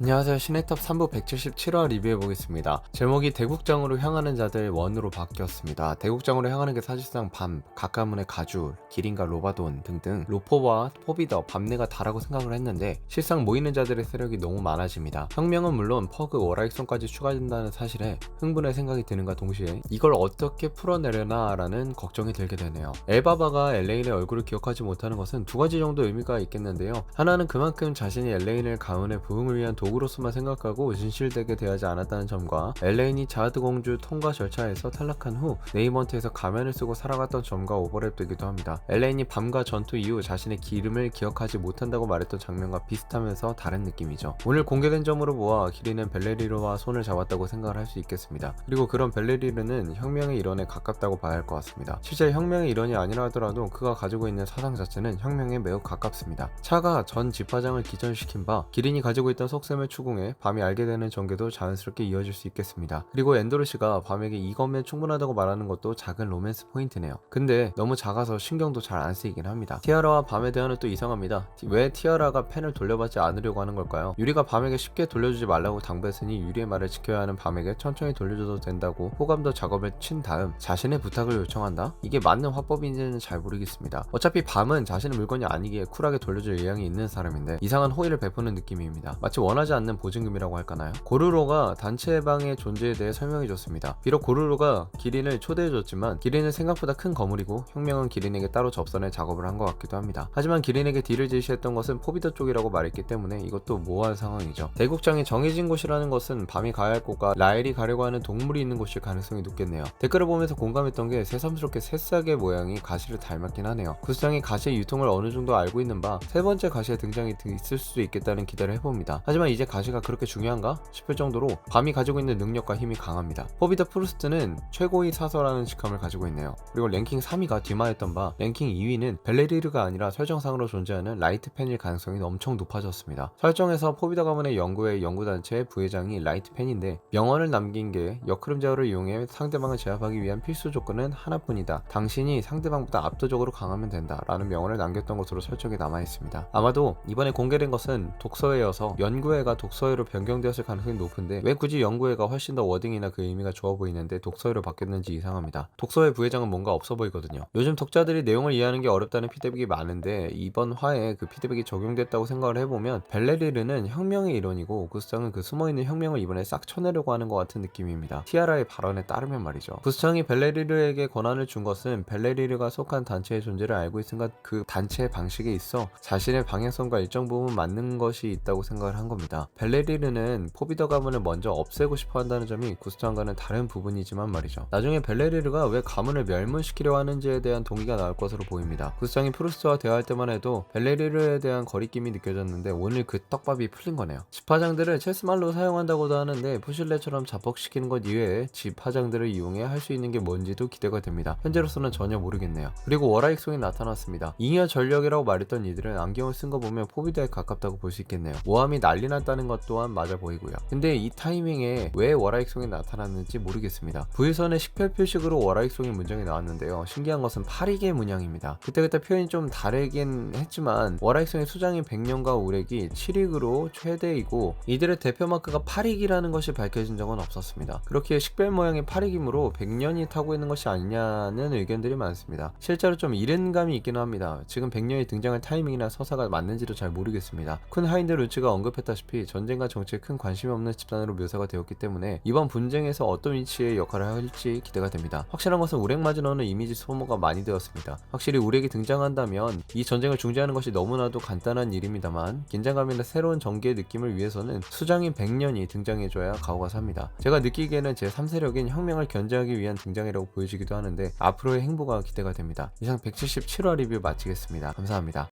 안녕하세요. 시네탑 3부 177화 리뷰해보겠습니다. 제목이 대국장으로 향하는 자들 원으로 바뀌었습니다. 대국장으로 향하는 게 사실상 밤, 가까문의 가주, 기린과 로바돈 등등 로포와 포비더, 밤내가 다라고 생각을 했는데 실상 모이는 자들의 세력이 너무 많아집니다. 혁명은 물론 퍼그, 워라이son까지 추가된다는 사실에 흥분의 생각이 드는가 동시에 이걸 어떻게 풀어내려나 라는 걱정이 들게 되네요. 엘바바가 엘레인의 얼굴을 기억하지 못하는 것은 두 가지 정도 의미가 있겠는데요. 하나는 그만큼 자신이 엘레인을 가문의 부흥을 위한 도구로서만 생각하고 진실되게 대하지 않았다는 점과 엘레인이 자드 공주 통과 절차에서 탈락한 후 네이먼트에서 가면을 쓰고 살아갔던 점과 오버랩되기도 합니다. 엘레인이 밤과 전투 이후 자신의 기름을 기억하지 못한다고 말했던 장면과 비슷하면서 다른 느낌이죠. 오늘 공개된 점으로 보아 기린은 벨레리르와 손을 잡았다고 생각을 할 수 있겠습니다. 그리고 그런 벨레리르는 혁명의 일원에 가깝다고 봐야 할 것 같습니다. 실제 혁명의 일원이 아니라 하더라도 그가 가지고 있는 사상 자체는 혁명에 매우 가깝습니다. 차가 전 집화장을 기전시킨 바 기린이 가지고 있던 속 셈을 추궁해 밤이 알게 되는 전개도 자연스럽게 이어질 수 있겠습니다. 그리고 엔도르 씨가 밤에게 이거면 충분하다고 말하는 것도 작은 로맨스 포인트네요. 근데 너무 작아서 신경도 잘 안 쓰이긴 합니다. 티아라와 밤에 대한은 또 이상합니다. 티- 왜 티아라가 펜을 돌려받지 않으려고 하는 걸까요? 유리가 밤에게 쉽게 돌려주지 말라고 당부했으니 유리의 말을 지켜야 하는 밤에게 천천히 돌려줘도 된다고 호감도 작업을 친 다음 자신의 부탁을 요청한다? 이게 맞는 화법인지는 잘 모르겠습니다. 어차피 밤은 자신의 물건이 아니기에 쿨하게 돌려줄 의향이 있는 사람인데 이상한 호의를 베푸는 느낌입니다. 마치 원하지 않는 보증금이라고 할까나요? 고르로가 단체방의 존재에 대해 설명해 줬습니다. 비록 고르로가 기린을 초대해 줬지만 기린은 생각보다 큰 거물이고 혁명은 기린에게 따로 접선의 작업을 한 것 같기도 합니다. 하지만 기린에게 딜을 제시했던 것은 포비더 쪽이라고 말했기 때문에 이것도 모호한 상황이죠. 대국장이 정해진 곳이라는 것은 밤이 가야 할 곳과 라엘이 가려고 하는 동물이 있는 곳일 가능성이 높겠네요. 댓글을 보면서 공감했던 게 새삼스럽게 새싹의 모양이 가시를 닮았긴 하네요. 구스장이 가시의 유통을 어느 정도 알고 있는 바 세 번째 가시의 등장이 드- 있을 수도 있겠다는 기대를 해봅니다. 하지만 이제 가시가 그렇게 중요한가 싶을 정도로 밤이 가지고 있는 능력과 힘이 강합니다. 포비더 프루스트는 최고의 사서라는 직함을 가지고 있네요. 그리고 랭킹 3위가 뒤마했던 바 랭킹 2위는 벨레리르가 아니라 설정상으로 존재하는 라이트펜일 가능성이 엄청 높아졌습니다. 설정에서 포비더 가문의 연구회 연구단체 부회장이 라이트펜인데 명언을 남긴 게 역흐름 제어를 이용해 상대방을 제압하기 위한 필수 조건은 하나뿐이다. 당신이 상대방보다 압도적으로 강하면 된다. 라는 명언을 남겼던 것으로 설정이 남아있습니다. 아마도 이번에 공개된 것은 독서회여서 연구회 가 독서회로 변경되었을 가능성이 높은데 왜 굳이 연구회가 훨씬 더 워딩이나 그 의미가 좋아 보이는데 독서회로 바뀌었는지 이상합니다. 독서회 부회장은 뭔가 없어 보이거든요. 요즘 독자들이 내용을 이해하는 게 어렵다는 피드백이 많은데 이번 화에 그 피드백이 적용됐다고 생각을 해보면 벨레리르는 혁명의 일원이고 구스장은 그 숨어있는 혁명을 이번에 싹 쳐내려고 하는 것 같은 느낌입니다. 티아라의 발언에 따르면 말이죠. 구스장이 벨레리르에게 권한을 준 것은 벨레리르가 속한 단체의 존재를 알고 있음과 그 단체의 방식에 있어 자신의 방향성과 일정 부분 맞는 것이 있다고 생각을 한 겁니다. 벨레리르는 포비더 가문을 먼저 없애고 싶어 한다는 점이 구스장과는 다른 부분이지만 말이죠. 나중에 벨레리르가 왜 가문을 멸문시키려 하는지에 대한 동기가 나올 것으로 보입니다. 구스장이 프루스트와 대화할 때만 해도 벨레리르에 대한 거리낌이 느껴졌는데 오늘 그 떡밥이 풀린 거네요. 집 화장들을 체스말로 사용한다고도 하는데 푸실레처럼 자폭시키는 것 이외에 집 화장들을 이용해 할 수 있는 게 뭔지도 기대가 됩니다. 현재로서는 전혀 모르겠네요. 그리고 워라익송이 나타났습니다. 잉여 전력이라고 말했던 이들은 안경을 쓴 거 보면 포비드에 가깝다고 볼 수 있겠네요. 모함이 난리 났다는 것 또한 맞아 보이고요. 근데 이 타이밍에 왜 워라익송이 나타났는지 모르겠습니다. 부유선의 식별 표식으로 워라익송이 문장이 나왔는데요. 신기한 것은 8익의 문양입니다. 그때그때 표현이 좀 다르긴 했지만 워라익송의 수장인 백년과 우렉이 7익으로 최대이고 이들의 대표 마크가 8익이라는 것이 밝혀진 적은 없었습니다. 그렇기에 식별 모양이 8익이므로 100년이 타고 있는 것이 아니냐는 의견들이 많습니다. 실제로 좀 이른 감이 있기는 합니다. 지금 100년이 등장할 타이밍이나 서사가 맞는지도 잘 모르겠습니다. 쿤 하인드 루츠가 언급했다시피 전쟁과 정치에 큰 관심이 없는 집단으로 묘사가 되었기 때문에 이번 분쟁에서 어떤 위치의 역할을 할지 기대가 됩니다. 확실한 것은 우렉 마즈너는 이미지 소모가 많이 되었습니다. 확실히 우렉이 등장한다면 이 전쟁을 중재하는 것이 너무나도 간단한 일입니다만 긴장감이나 새로운 전개의 느낌을 위해서는 수장인 100년이 등장해줘야 가오가 삽니다. 제가 느끼기에는 제 3세력인 혁명을 견제하기 위한 등장이라고 보여지기도 하는데 앞으로의 행보가 기대가 됩니다. 이상 177화 리뷰 마치겠습니다. 감사합니다.